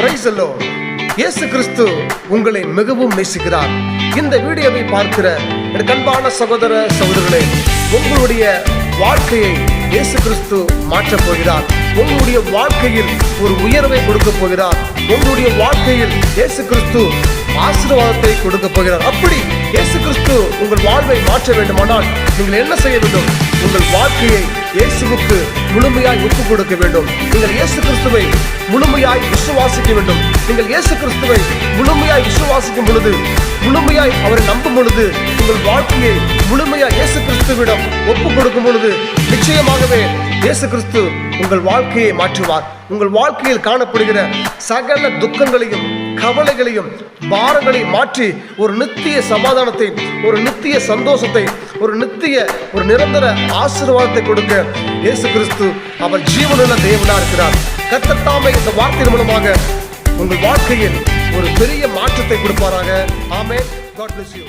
Price இயேசு கிறிஸ்து உங்களை மிகவும் நேசிக்கிறார். இந்த வீடியோவை பார்க்கிற கண்பான சகோதர சகோதரர்களே உங்களுடைய வாழ்க்கையை இயேசு கிறிஸ்து மாற்றப் போகிறார். உங்களுடைய வாழ்க்கையில் ஒரு உயர்வை கொடுக்க போகிறார். உங்களுடைய வாழ்க்கையில் இயேசு கிறிஸ்து ஆசீர்வாதத்தை கொடுக்க போகிறார். அப்படி இயேசு கிறிஸ்து உங்கள் வாழ்வை மாற்ற வேண்டுமானால் நீங்கள் என்ன செய்ய வேண்டும்? உங்கள் வாழ்க்கையை இயேசுவுக்கு முழுமையாய் ஒப்பு கொடுக்க வேண்டும். நீங்கள் இயேசு கிறிஸ்துவை முழுமையாய் விசுவாசிக்க வேண்டும். நீங்கள் இயேசு கிறிஸ்துவை முழுமையாய் விசுவாசிக்கும் பொழுது முழுமையாய் அவரை நம்பும் பொழுது உங்கள் வாழ்க்கையை முழுமையாய் இயேசு கிறிஸ்துவிடம் ஒப்பு கொடுக்கும் பொழுது நிச்சயமாகவே இயேசு கிறிஸ்து உங்கள் வாழ்க்கையை மாற்றுவார். உங்கள் வாழ்க்கையில் காணப்படுகிற சகல துக்கங்களையும் கவலைகளையும் பாரங்களையும் மாற்றி ஒரு நித்திய சமாதானத்தை ஒரு நித்திய சந்தோஷத்தை ஒரு நித்திய ஒரு நிரந்தர ஆசீர்வாதத்தை கொடுக்க இயேசு கிறிஸ்து அவர் ஜீவனுள்ள தேவனா இருக்கிறார். கத்தத்தாமை இந்த வார்த்தையின் மூலமாக உங்கள் வாழ்க்கையில் ஒரு பெரிய மாற்றத்தை கொடுப்பாராக. ஆமே காட் பிளஸ் யூ